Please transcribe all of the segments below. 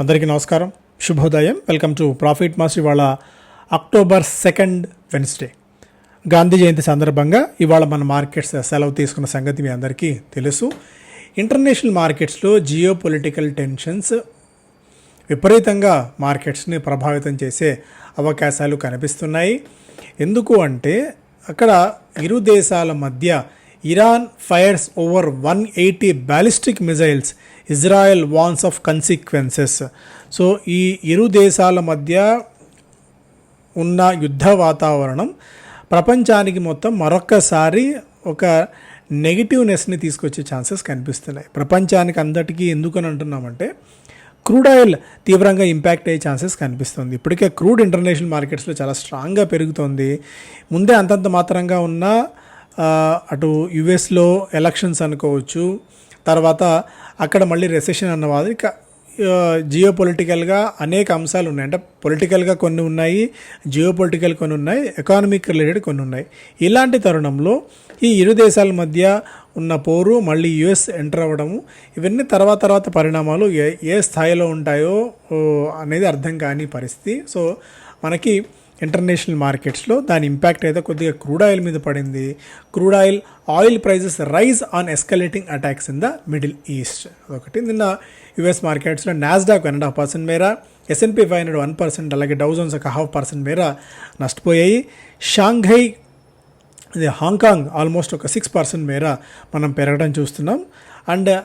అందరికీ నమస్కారం. శుభోదయం. వెల్కమ్ టు ప్రాఫిట్ మాస్ ఇవాళ October second Wednesday. Gandhi Jayanti సందర్భంగా ఇవాళ మన మార్కెట్స్ సెలవు తీసుకున్న సంగతి మీ అందరికీ తెలుసు. ఇంటర్నేషనల్ మార్కెట్స్లో జియో పొలిటికల్ టెన్షన్స్ విపరీతంగా మార్కెట్స్ని ప్రభావితం చేసే అవకాశాలు కనిపిస్తున్నాయి. ఎందుకు అంటే అక్కడ ఇరు దేశాల మధ్య Iran fires over one eighty ballistic missiles Israel vows of consequences. So ఈ ఇరు దేశాల మధ్య ఉన్న యుద్ధ వాతావరణం ప్రపంచానికి మొత్తం మరొక్కసారి ఒక నెగిటివ్నెస్ని తీసుకొచ్చే ఛాన్సెస్ కనిపిస్తున్నాయి. ప్రపంచానికి అందరికీ ఎందుకని అంటున్నామంటే క్రూడ్ ఆయిల్ తీవ్రంగా ఇంపాక్ట్ అయ్యే ఛాన్సెస్ కనిపిస్తుంది. ఇప్పటికే క్రూడ్ ఇంటర్నేషనల్ మార్కెట్స్లో చాలా స్ట్రాంగ్గా పెరుగుతుంది. ముందే అంతంత మాత్రంగా ఉన్న అటు యుఎస్లో ఎలక్షన్స్ అనుకోవచ్చు తర్వాత అక్కడ మళ్ళీ రెసెషన్ అన్నవాది ఇక జియో పొలిటికల్గా అనేక అంశాలు ఉన్నాయి. అంటే పొలిటికల్గా కొన్ని ఉన్నాయి జియో పొలిటికల్ కొన్ని ఉన్నాయి ఎకానమిక్ రిలేటెడ్ కొన్ని ఉన్నాయి. ఇలాంటి తరుణంలో ఈ ఇరు దేశాల మధ్య ఉన్న పోరు మళ్ళీ యుఎస్ ఎంటర్ అవ్వడము ఇవన్నీ తర్వాత తర్వాత పరిణామాలు ఏ ఏ స్థాయిలో ఉంటాయో అనేది అర్థం కాని పరిస్థితి. సో మనకి ఇంటర్నేషనల్ మార్కెట్స్లో దాని ఇంపాక్ట్ అయితే కొద్దిగా క్రూడ్ ఆయిల్ మీద పడింది. Crude oil oil prices rise on escalating attacks in the middle east. అదొకటి. నిన్న యుఎస్ మార్కెట్స్లో Nasdaq one and half percent మేర S and P five hundred one percent అలాగే డౌజన్స్ ఒక హాఫ్ పర్సెంట్ మేర నష్టపోయాయి. షాంఘై ఇది హాంకాంగ్ ఆల్మోస్ట్ ఒక సిక్స్ పర్సెంట్ మేర మనం పెరగడం చూస్తున్నాం. And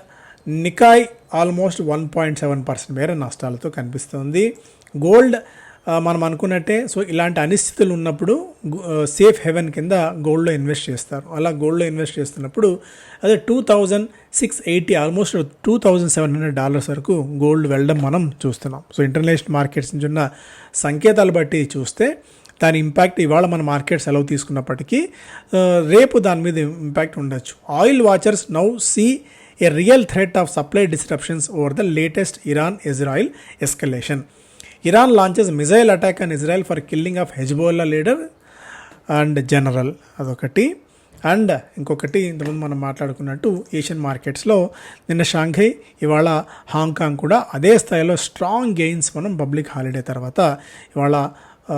Nikkei almost one point seven percent మేర నష్టాలతో కనిపిస్తుంది. గోల్డ్ మనం అనుకున్నట్టే సో ఇలాంటి అనిశ్చితులు ఉన్నప్పుడు సేఫ్ హెవెన్ కింద గోల్డ్లో ఇన్వెస్ట్ చేస్తారు. అలా గోల్డ్లో ఇన్వెస్ట్ చేస్తున్నప్పుడు అదే two thousand six eighty almost two thousand seven hundred dollars వరకు గోల్డ్ వెళ్ళడం మనం చూస్తున్నాం. సో ఇంటర్నేషనల్ మార్కెట్స్ నుంచి ఉన్న సంకేతాలు బట్టి చూస్తే దాని ఇంపాక్ట్ ఇవాళ మన మార్కెట్ సెలవు తీసుకున్నప్పటికీ రేపు దాని మీద ఇంపాక్ట్ ఉండొచ్చు. Oil watchers now see a real threat of supply disruptions over the latest Iran Israel escalation. Iran launches missile attack and Israel for killing of Hezbollah leader and general అదొకటి. And ఇంకొకటి ఇంతకుముందు మనం మాట్లాడుకున్నట్టు Asian మార్కెట్స్లో నిన్న Shanghai ఇవాళ Hong Kong కూడా అదే స్థాయిలో స్ట్రాంగ్ గెయిన్స్ మనం పబ్లిక్ హాలిడే తర్వాత ఇవాళ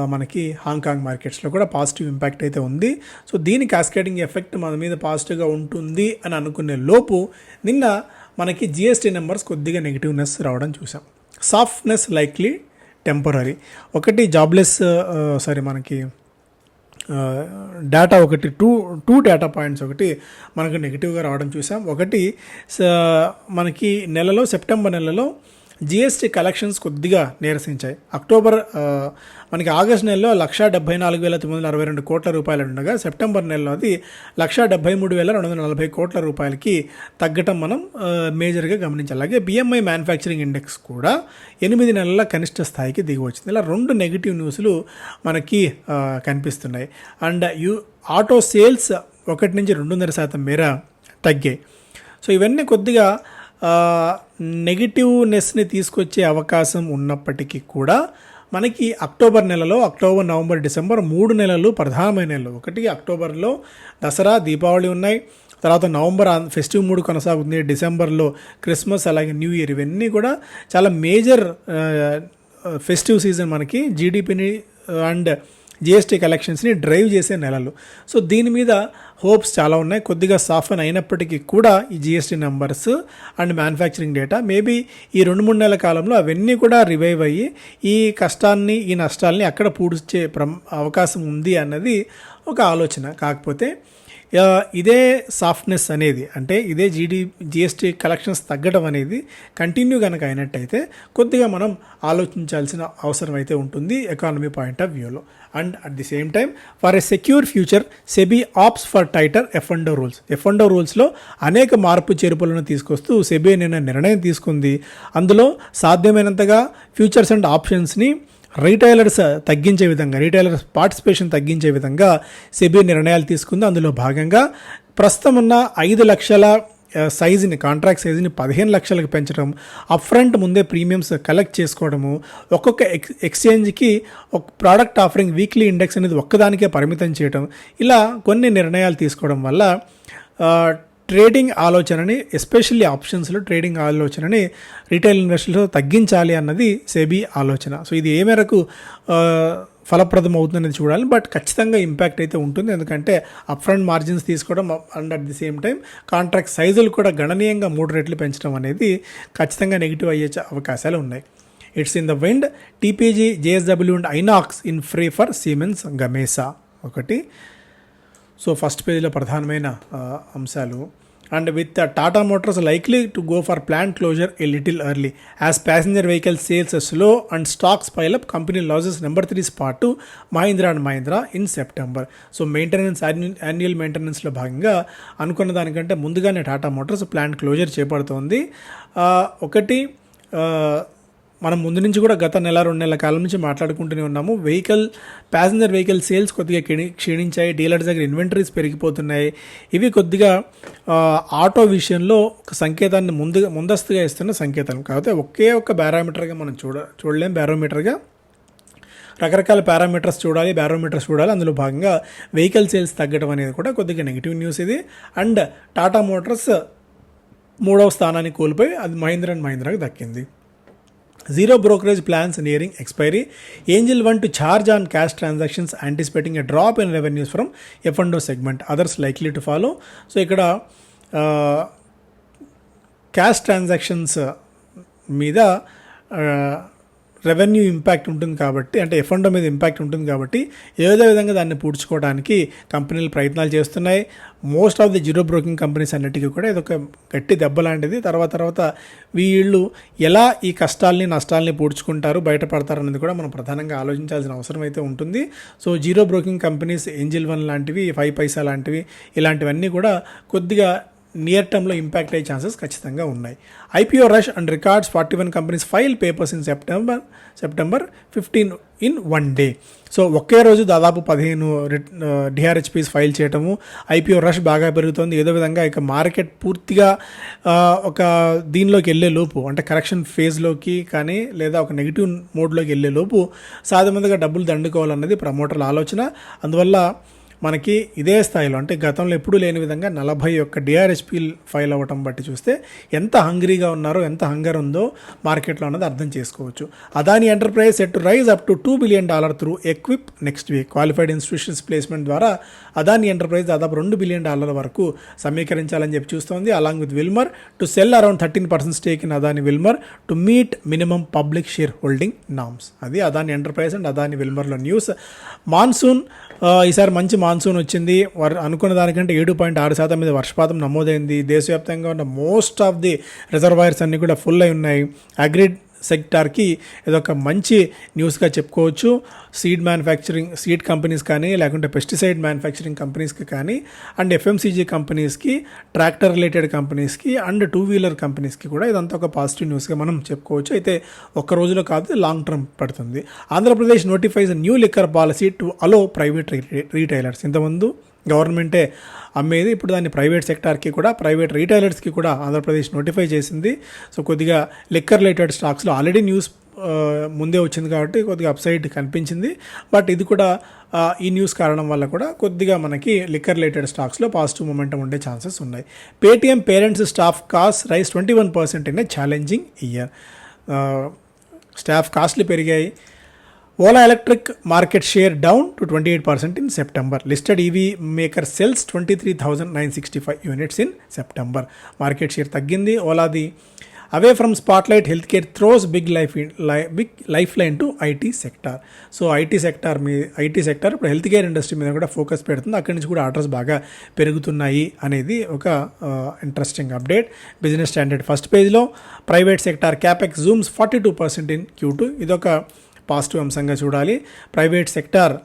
మనకి హాంకాంగ్ మార్కెట్స్లో కూడా పాజిటివ్ ఇంపాక్ట్ అయితే ఉంది. సో దీని క్యాస్కేటింగ్ ఎఫెక్ట్ మన మీద పాజిటివ్గా ఉంటుంది అని అనుకునే లోపు నిన్న మనకి జిఎస్టీ నెంబర్స్ కొద్దిగా నెగిటివ్నెస్ రావడం చూసాం. సాఫ్ట్నెస్ లైక్లీ టెంపరీ ఒకటి జాబ్లెస్ సారీ uh, మనకి uh, డేటా ఒకటి టూ టూ డేటా పాయింట్స్ ఒకటి మనకు నెగిటివ్గా రావడం చూసాం. ఒకటి స- మనకి నెలలో సెప్టెంబర్ నెలలో జిఎస్టీ కలెక్షన్స్ కొద్దిగా నీరసించాయి. అక్టోబర్ మనకి ఆగస్ట్ నెలలో లక్షా డెబ్బై నాలుగు వేల తొమ్మిది వందల అరవై రెండు కోట్ల రూపాయలు ఉండగా సెప్టెంబర్ నెలలో అది లక్షా డెబ్బై మూడు వేల రెండు వందల నలభై కోట్ల రూపాయలకి తగ్గటం మనం మేజర్గా గమనించాలి. అలాగే బిఎంఐ మ్యానుఫ్యాక్చరింగ్ ఇండెక్స్ కూడా ఎనిమిది నెలల కనిష్ట స్థాయికి దిగి వచ్చింది. ఇలా రెండు నెగిటివ్ న్యూస్లు మనకి కనిపిస్తున్నాయి. అండ్ యూ ఆటో సేల్స్ ఒకటి నుంచి రెండున్నర శాతం మేర తగ్గాయి. సో ఇవన్నీ కొద్దిగా నెగిటివ్నెస్ని తీసుకొచ్చే అవకాశం ఉన్నప్పటికీ కూడా మనకి అక్టోబర్ నెలలో అక్టోబర్ నవంబర్ డిసెంబర్ మూడు నెలలు ప్రధానమైన నెలలు. ఒకటి అక్టోబర్లో దసరా దీపావళి ఉన్నాయి. తర్వాత నవంబర్ ఫెస్టివ్ మూడు కొనసాగుతుంది డిసెంబర్లో క్రిస్మస్ అలాగే న్యూ ఇయర్ ఇవన్నీ కూడా చాలా మేజర్ ఫెస్టివ్ సీజన్ మనకి. జీడిపిని అండ్ జిఎస్టీ కలెక్షన్స్ని డ్రైవ్ చేసే నెలలు. సో దీని మీద హోప్స్ చాలా ఉన్నాయి. కొద్దిగా సాఫన్ అయినప్పటికీ కూడా ఈ GST numbers and manufacturing data maybe ఈ రెండు మూడు నెలల కాలంలో అవన్నీ కూడా రివైవ్ అయ్యి ఈ కష్టాన్ని ఈ నష్టాల్ని అక్కడ పూడ్చే ప్రం అవకాశం ఉంది అన్నది ఒక ఆలోచన. కాకపోతే ఇదే సాఫ్ట్నెస్ అనేది అంటే ఇదే జీడీ జిఎస్టీ కలెక్షన్స్ తగ్గడం అనేది కంటిన్యూ కనుక అయినట్టయితే కొద్దిగా మనం ఆలోచించాల్సిన అవసరం అయితే ఉంటుంది ఎకానమీ పాయింట్ ఆఫ్ వ్యూలో and at the same time for a secure future SEBI opts for tighter F and O rules F and O రూల్స్లో అనేక మార్పు చేర్పులను తీసుకొస్తూ సెబీ నిన్న నిర్ణయం తీసుకుంది. అందులో సాధ్యమైనంతగా ఫ్యూచర్స్ అండ్ ఆప్షన్స్ని రీటైలర్స్ తగ్గించే విధంగా రీటైలర్స్ పార్టిసిపేషన్ తగ్గించే విధంగా సెబీ నిర్ణయాలు తీసుకుంది. అందులో భాగంగా ప్రస్తుతం ఉన్న ఐదు లక్షల సైజుని కాంట్రాక్ట్ సైజుని పదిహేను లక్షలకు పెంచడం అప్ఫ్రంట్ ముందే ప్రీమియమ్స్ కలెక్ట్ చేసుకోవడము ఒక్కొక్క ఎక్స్ ఎక్స్చేంజ్కి ఒక ప్రోడక్ట్ ఆఫరింగ్ వీక్లీ ఇండెక్స్ అనేది ఒక్కదానికే పరిమితం చేయడం ఇలా కొన్ని నిర్ణయాలు తీసుకోవడం వల్ల ట్రేడింగ్ ఆలోచనని ఎస్పెషల్లీ ఆప్షన్స్లో ట్రేడింగ్ ఆలోచనని రీటైల్ ఇన్వెస్టర్లు తగ్గించాలి అన్నది సెబీ ఆలోచన. సో ఇది ఏ మేరకు ఫలప్రదం అవుతుందనేది చూడాలి. బట్ ఖచ్చితంగా ఇంపాక్ట్ అయితే ఉంటుంది. ఎందుకంటే అప్ ఫ్రంట్ మార్జిన్స్ తీసుకోవడం and at the same time contract సైజులు కూడా గణనీయంగా మూడు రెట్లు పెంచడం అనేది ఖచ్చితంగా నెగిటివ్ అయ్యే అవకాశాలు ఉన్నాయి. It's in the wind TPG JSW and Inox in free for Siemens Gamesa ఒకటి. సో ఫస్ట్ పేజీలో ప్రధానమైన అంశాలు. And with Tata Motors likely to go for plant closure a little early. As passenger vehicle sales slow and stocks pile up company loses number three spot Mahindra and Mahindra in September so maintenance annual మెయింటెనెన్స్లో భాగంగా అనుకున్న దానికంటే ముందుగానే Tata Motors plant closure చేపడుతోంది. ఒకటి మనం ముందు నుంచి కూడా గత నెల రెండు నెలల కాలం నుంచి మాట్లాడుకుంటూనే ఉన్నాము. వెహికల్ ప్యాసింజర్ వెహికల్ సేల్స్ కొద్దిగా క్షీణి- క్షీణించాయి. డీలర్స్ దగ్గర ఇన్వెంటరీస్ పెరిగిపోతున్నాయి. ఇవి కొద్దిగా ఆటో విషయంలో ఒక సంకేతాన్ని ముందుగా ముందస్తుగా ఇస్తున్న సంకేతం కాకపోతే ఒకే ఒక్క బారోమీటర్గా మనం చూడ చూడలేం. బారోమీటర్గా రకరకాల పారామీటర్స్ చూడాలి బ్యారోమీటర్స్ చూడాలి. అందులో భాగంగా వెహికల్ సేల్స్ తగ్గడం అనేది కూడా కొద్దిగా నెగిటివ్ న్యూస్ ఇది. అండ్ టాటా మోటార్స్ మూడవ స్థానాన్ని కోల్పోయి అది మహీంద్ర అండ్ మహీంద్రాకి దక్కింది. Zero brokerage plans nearing expiry Angel One to charge on cash transactions anticipating a drop in revenues from F and O segment others likely to follow so ఇక్కడ cash transactions మీద revenue impact ఉంటుంది కాబట్టి అంటే ఎఫ్ఎండో మీద impact ఉంటుంది కాబట్టి ఏదో విధంగా దాన్ని పూడ్చుకోవడానికి కంపెనీలు ప్రయత్నాలు చేస్తున్నాయి. Most of the zero broking companies అన్నిటికీ కూడా ఇది ఒక గట్టి దెబ్బ లాంటిది. తర్వాత తర్వాత వీళ్ళు ఎలా ఈ కష్టాల్ని నష్టాల్ని పూడ్చుకుంటారు బయటపడతారు అనేది కూడా మనం ప్రధానంగా ఆలోచించాల్సిన అవసరం అయితే ఉంటుంది. So zero broking companies Angel One లాంటివి ఫైవ్ పైసా లాంటివి ఇలాంటివన్నీ కూడా కొద్దిగా నియర్ టర్మ్లో ఇంపాక్ట్ అయ్యే ఛాన్సెస్ ఖచ్చితంగా ఉన్నాయి. IPO rush and records forty one companies file papers in September September fifteen in one day so ఒకే రోజు దాదాపు పదిహేను డిఆర్హెచ్పీస్ ఫైల్ చేయటము ఐపీఓ రష్ బాగా పెరుగుతుంది. ఏదో విధంగా ఇక మార్కెట్ పూర్తిగా ఒక దీనిలోకి వెళ్ళే లోపు అంటే కరెక్షన్ ఫేజ్లోకి కానీ లేదా ఒక నెగిటివ్ మోడ్లోకి వెళ్ళే లోపు సాధ్యమందిగా డబ్బులు దండుకోవాలన్నది ప్రమోటర్ల ఆలోచన. అందువల్ల మనకి ఇదే స్థాయిలో అంటే గతంలో ఎప్పుడూ లేని విధంగా నలభై ఒక్క డిఆర్ఎస్పీ ఫైల్ అవ్వటం బట్టి చూస్తే ఎంత హంగ్రీగా ఉన్నారో ఎంత హంగర్ ఉందో మార్కెట్లో అన్నది అర్థం చేసుకోవచ్చు. Adani enterprise set raise up to two billion dollar through QIP next week qualified institutions placement ద్వారా అదాని ఎంటర్ప్రైజ్ దాదాపు రెండు బిలియన్ డాలర్ల వరకు సమీకరించాలని చెప్పి చూస్తోంది. Along with Wilmar to sell around thirteen percent stake in Adani Wilmar to meet minimum public share holding norms అది Adani enterprise and Adani విల్మర్లో న్యూస్ మాన్సూన్ ఈసారి మంచి మాన్సూన్ వచ్చింది. వర్ అనుకున్న దానికంటే ఏడు పాయింట్ ఆరు శాతం మీద వర్షపాతం నమోదైంది. దేశవ్యాప్తంగా ఉన్న మోస్ట్ ఆఫ్ ది రిజర్వాయర్స్ అన్నీ కూడా ఫుల్ అయి ఉన్నాయి. అగ్రిడ్ సెక్టార్కి ఇదొక మంచి న్యూస్గా చెప్పుకోవచ్చు. సీడ్ మ్యానుఫ్యాక్చరింగ్ సీడ్ కంపెనీస్ కానీ లేకుంటే పెస్టిసైడ్ మ్యానుఫ్యాక్చరింగ్ కంపెనీస్కి కానీ అండ్ ఎఫ్ఎంసీజీ కంపెనీస్కి ట్రాక్టర్ రిలేటెడ్ కంపెనీస్కి అండ్ టూ వీలర్ కంపెనీస్కి కూడా ఇదంతా ఒక పాజిటివ్ న్యూస్గా మనం చెప్పుకోవచ్చు. అయితే ఒక్క రోజులో కాదు లాంగ్ టర్మ్ పడుతుంది. Andhra Pradesh notifies new liquor policy to allow private retailers. ఇంతకుముందు గవర్నమెంటే అమ్మేది. ఇప్పుడు దాన్ని ప్రైవేట్ సెక్టార్కి కూడా ప్రైవేట్ రీటైలర్స్కి కూడా ఆంధ్రప్రదేశ్ నోటిఫై చేసింది. సో కొద్దిగా లిక్కర్ రిలేటెడ్ స్టాక్స్లో ఆల్రెడీ న్యూస్ ముందే వచ్చింది కాబట్టి కొద్దిగా అప్సైడ్ కనిపించింది. బట్ ఇది కూడా ఈ న్యూస్ కారణం వల్ల కూడా కొద్దిగా మనకి లిక్కర్ రిలేటెడ్ స్టాక్స్లో పాజిటివ్ మొమెంటం ఉండే ఛాన్సెస్ ఉన్నాయి. Paytm parents staff cost rise twenty one percent in a challenging year. Staff కాస్ట్లు పెరిగాయి. Ola electric market share down to twenty eight percent in September. Listed EV maker sells twenty three thousand nine sixty five units in September. Market share తగ్గింది. ఓలాది away from spotlight health care throws big life big life line to IT sector. So IT sector me IT sector ఇప్పుడు health care industry మీద కూడా focus పెడుతుంది. అక్కడి నుంచి కూడా orders బాగా పెరుగుతున్నాయి అనేది ఒక interesting update. Business Standard first పేజ్లో. Private sector capex zooms forty two percent in Q two ఇదొక పాజిటివ్ అంశంగా చూడాలి. ప్రైవేట్ సెక్టార్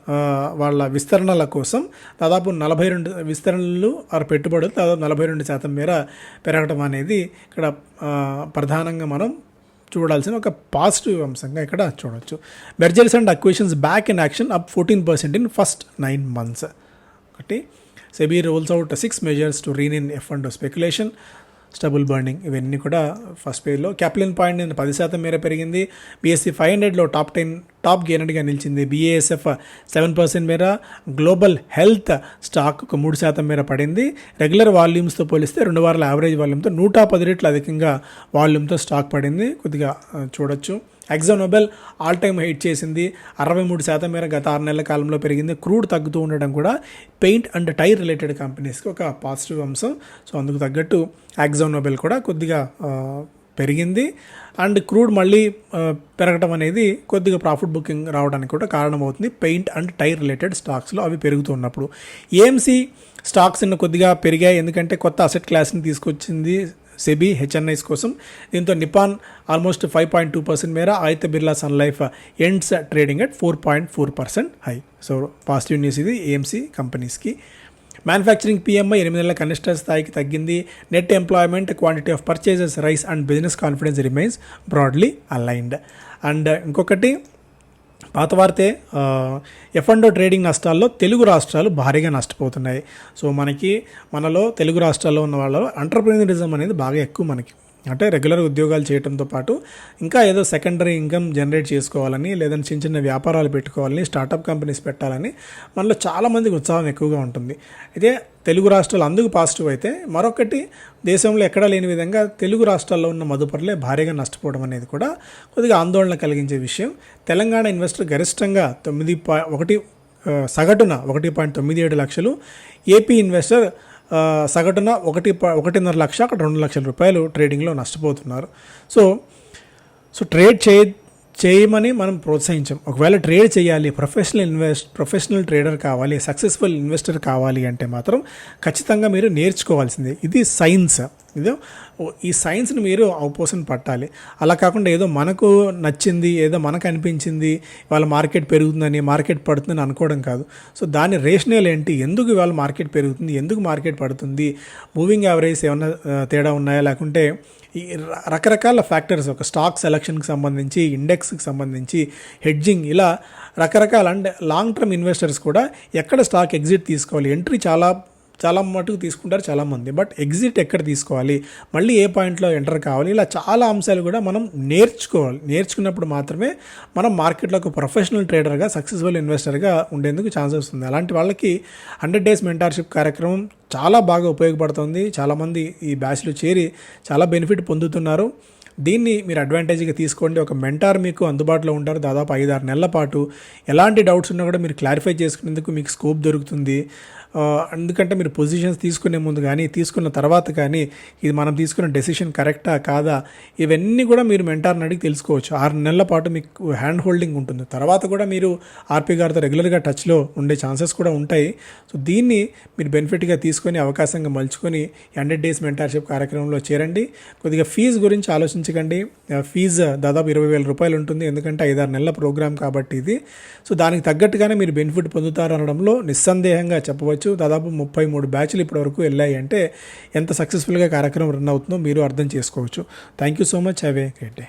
వాళ్ళ విస్తరణల కోసం దాదాపు నలభై రెండు విస్తరణలు ఆరు పెట్టుబడులు దాదాపు నలభై రెండు శాతం మేర పెరగడం అనేది ఇక్కడ ప్రధానంగా మనం చూడాల్సిన ఒక పాజిటివ్ అంశంగా ఇక్కడ చూడొచ్చు. Mergers and acquisitions back in action up fourteen percent in first nine months ఒకటి SEBI rolls out six measures to rein in F and speculation stubble burning ఇవన్నీ కూడా ఫస్ట్ పేజ్లో. క్యాప్లిన్ పాయింట్ నేను పది శాతం మేర పెరిగింది. బీఎస్సీ ఫైవ్ హండ్రెడ్లో టాప్ టెన్ టాప్ గెయినర్గా నిలిచింది. బీఏఎస్ఎఫ్ సెవెన్ పర్సెంట్ మేర గ్లోబల్ హెల్త్ స్టాక్ ఒక మూడు శాతం మేర పడింది. రెగ్యులర్ వాల్యూమ్స్తో పోలిస్తే రెండు వారాల యావరేజ్ వాల్యూమ్తో నూట పది రెట్లు అధికంగా వాల్యూమ్తో స్టాక్ పడింది. కొద్దిగా చూడొచ్చు. ఎగ్జామ్ ఆల్ టైమ్ హైట్ చేసింది. అరవై మూడు శాతం మేర గత ఆరు నెలల కాలంలో పెరిగింది. క్రూడ్ తగ్గుతూ ఉండడం కూడా పెయింట్ అండ్ టైర్ రిలేటెడ్ కంపెనీస్కి ఒక పాజిటివ్ అంశం. సో అందుకు తగ్గట్టు ఎగ్జామ్ కూడా కొద్దిగా పెరిగింది. అండ్ క్రూడ్ మళ్ళీ పెరగటం అనేది కొద్దిగా ప్రాఫిట్ బుకింగ్ రావడానికి కూడా కారణమవుతుంది. పెయింట్ అండ్ టైర్ రిలేటెడ్ స్టాక్స్లో అవి పెరుగుతున్నప్పుడు ఏఎంసీ స్టాక్స్ నిన్న కొద్దిగా పెరిగాయి. ఎందుకంటే కొత్త అసెట్ క్లాస్ని తీసుకొచ్చింది సెబీ హెచ్ఎన్ఐస్ కోసం. దీంతో Nippon almost five point two percent మేర Aditya Birla Sun Life ends trading at four point four percent high. So positive news ఇది ఏఎంసీ కంపెనీస్కి. మ్యానుఫ్యాక్చరింగ్ పిఎంఐ ఎనిమిది నెలల కనిష్ట స్థాయికి తగ్గింది. Net employment quantity of purchases rise and business confidence remains broadly aligned and ఇంకొకటి పాత వార్తే ఎఫ్ అండ్ ట్రేడింగ్ నష్టాల్లో తెలుగు రాష్ట్రాలు భారీగా నష్టపోతున్నాయి. సో మనకి మనలో తెలుగు రాష్ట్రాల్లో ఉన్న వాళ్ళలో ఎంటర్ప్రీనరిజం అనేది బాగా ఎక్కువ మనకి అంటే రెగ్యులర్ ఉద్యోగాలు చేయడంతో పాటు ఇంకా ఏదో సెకండరీ ఇన్కమ్ జనరేట్ చేసుకోవాలని లేదంటే చిన్న చిన్న వ్యాపారాలు పెట్టుకోవాలని స్టార్టప్ కంపెనీస్ పెట్టాలని మనలో చాలామందికి ఉత్సాహం ఎక్కువగా ఉంటుంది. అయితే తెలుగు రాష్ట్రాలు అందుకు పాజిటివ్ అయితే మరొకటి దేశంలో ఎక్కడా లేని విధంగా తెలుగు రాష్ట్రాల్లో ఉన్న మదుపరులే భారీగా నష్టపోవడం అనేది కూడా కొద్దిగా ఆందోళన కలిగించే విషయం. తెలంగాణ ఇన్వెస్టర్ గరిష్టంగా తొమ్మిది పా ఒకటి సగటున ఒకటి పాయింట్ తొమ్మిది ఏడు లక్షలు. ఏపీ ఇన్వెస్టర్ సగటున ఒకటి ఒకటిన్నర లక్ష అక్కడ రెండు లక్షల రూపాయలు ట్రేడింగ్లో నష్టపోతున్నారు. సో సో ట్రేడ్ చే చేయమని మనం ప్రోత్సహించాం. ఒకవేళ ట్రేడ్ చేయాలి ప్రొఫెషనల్ ఇన్వెస్ట్ ప్రొఫెషనల్ ట్రేడర్ కావాలి సక్సెస్ఫుల్ ఇన్వెస్టర్ కావాలి అంటే మాత్రం ఖచ్చితంగా మీరు నేర్చుకోవాల్సిందే. ఇది సైన్స్ ఇదో ఈ సైన్స్ని మీరు అవపోసన పట్టాలి. అలా కాకుండా ఏదో మనకు నచ్చింది ఏదో మనకు అనిపించింది వాళ్ళ మార్కెట్ పెరుగుతుందని మార్కెట్ పడుతుందని అనుకోవడం కాదు. సో దాని రేషనల్ ఏంటి? ఎందుకు ఇవాళ మార్కెట్ పెరుగుతుంది? ఎందుకు మార్కెట్ పడుతుంది? మూవింగ్ యావరేజ్ ఏమైనా తేడా ఉన్నాయా? లేకుంటే ఈ రకరకాల ఫ్యాక్టర్స్ ఒక స్టాక్ సెలక్షన్కి సంబంధించి ఇండెక్స్కి సంబంధించి హెడ్జింగ్ ఇలా రకరకాల అంటే లాంగ్ టర్మ్ ఇన్వెస్టర్స్ కూడా ఎక్కడ స్టాక్ ఎగ్జిట్ తీసుకోవాలి? ఎంట్రీ చాలా చాలా మటుకు తీసుకుంటారు చాలామంది బట్ ఎగ్జిట్ ఎక్కడ తీసుకోవాలి? మళ్ళీ ఏ పాయింట్లో ఎంటర్ కావాలి? ఇలా చాలా అంశాలు కూడా మనం నేర్చుకోవాలి. నేర్చుకున్నప్పుడు మాత్రమే మనం మార్కెట్లో ఒక ప్రొఫెషనల్ ట్రేడర్గా సక్సెస్ఫుల్ ఇన్వెస్టర్గా ఉండేందుకు ఛాన్స్ వస్తుంది. అలాంటి వాళ్ళకి హండ్రెడ్ డేస్ మెంటార్షిప్ కార్యక్రమం చాలా బాగా ఉపయోగపడుతుంది. చాలామంది ఈ బ్యాచ్లో చేరి చాలా బెనిఫిట్ పొందుతున్నారు. దీన్ని మీరు అడ్వాంటేజ్గా తీసుకోండి. ఒక మెంటార్ మీకు అందుబాటులో ఉంటారు. దాదాపు ఐదు ఆరు నెలల పాటు. ఎలాంటి డౌట్స్ ఉన్నా కూడా మీరు క్లారిఫై చేసుకునేందుకు మీకు స్కోప్ దొరుకుతుంది. ఎందుకంటే మీరు పొజిషన్స్ తీసుకునే ముందు కానీ తీసుకున్న తర్వాత కానీ ఇది మనం తీసుకున్న డెసిషన్ కరెక్టా కాదా? ఇవన్నీ కూడా మీరు మెంటార్ని అడిగి తెలుసుకోవచ్చు. ఆరు నెలల పాటు మీకు హ్యాండ్ హోల్డింగ్ ఉంటుంది. తర్వాత కూడా మీరు ఆర్పీ గారితో రెగ్యులర్గా టచ్లో ఉండే ఛాన్సెస్ కూడా ఉంటాయి. సో దీన్ని మీరు బెనిఫిట్గా తీసుకొని అవకాశంగా మలుచుకొని హండ్రెడ్ డేస్ మెంటార్షిప్ కార్యక్రమంలో చేరండి. కొద్దిగా ఫీజు గురించి ఆలోచించకండి. ఫీజు దాదాపు ఇరవై వేల రూపాయలు ఉంటుంది. ఎందుకంటే ఐదారు నెలల ప్రోగ్రామ్ కాబట్టి ఇది. సో దానికి తగ్గట్టుగానే మీరు బెనిఫిట్ పొందుతారు అనడంలో నిస్సందేహంగా చెప్పవచ్చు. దాదాపు ముప్పై మూడు బ్యాచ్లు ఇప్పటివరకు వెళ్ళాయి అంటే ఎంత సక్సెస్ఫుల్గా కార్యక్రమం రన్ అవుతుందో మీరు అర్థం చేసుకోవచ్చు. Thank you so much have a great day